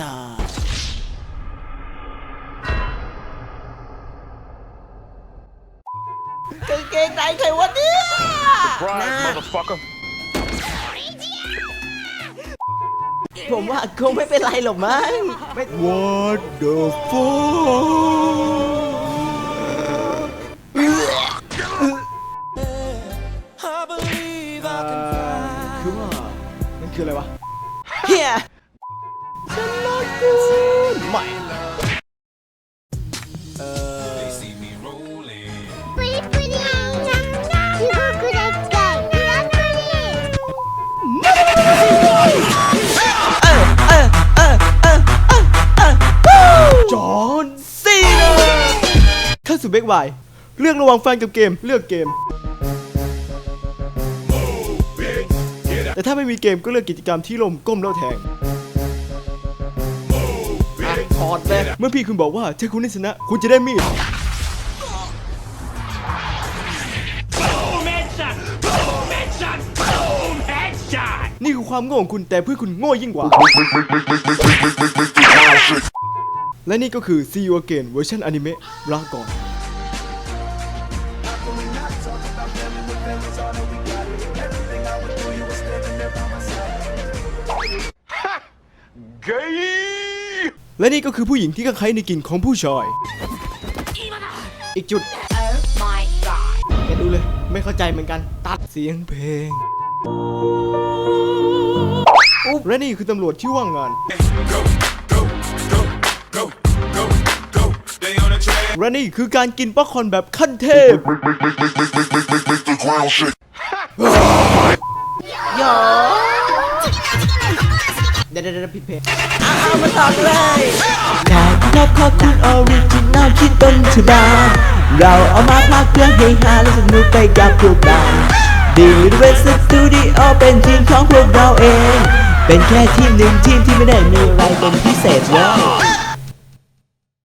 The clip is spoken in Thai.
ตาร์กางเกงในใครวะเนี่ย Surprise, motherfucker. ผมว่าคงไม่เป็นไรหรอกมั้งไม่ What the fuck คือว่ามันคืออะไรวะเฮียฉันรั เจอห์นซีนาข้าสู่เบกไวเรื่องระวังแฟนกับเกมเลือกเกม แต่ถ้าไม่มีเกมก็เลือกกิจกรรมที่ลมก้มแล้วแทง ถอดเลยเมื่อพี่คุณบอกว่าถ้าคุณได้ชนะ คุณจะได้มีดนี่คือความโง่ของคุณแต่เพื่อนคุณโง่ยิ่งกว่า และนี่ก็คือ See You Again เวอร์ชันอนิเมะลาก่อน Gay! และนี่ก็คือผู้หญิงที่กังไขในกลิ่นของผู้ชาย อีกจุดแกดูเลย ไม่เข้าใจเหมือนกัน ตัดเสียงเพลงอุ๊บและนี่คือตำรวจที่ว่างงาน และนี่คือการกินป๊อปคอร์นแบบขั้นเทพ ดี๋ยวเดี๋ยวเดี๋ยวผิดเพลงเอาเอามาต่อกันเลยงานที่เราขอบคุณออริจินัลคิดต้นฉบับเราเอามาพากเพื่อให้ฮาและสนุกไปกับพวกเราดีเวสตูดิโอเป็นทีมของพวกเราเอง เป็นแค่ทีมหนึ่งทีมที่ไม่ได้มีอะไรเป็นพิเศษเลย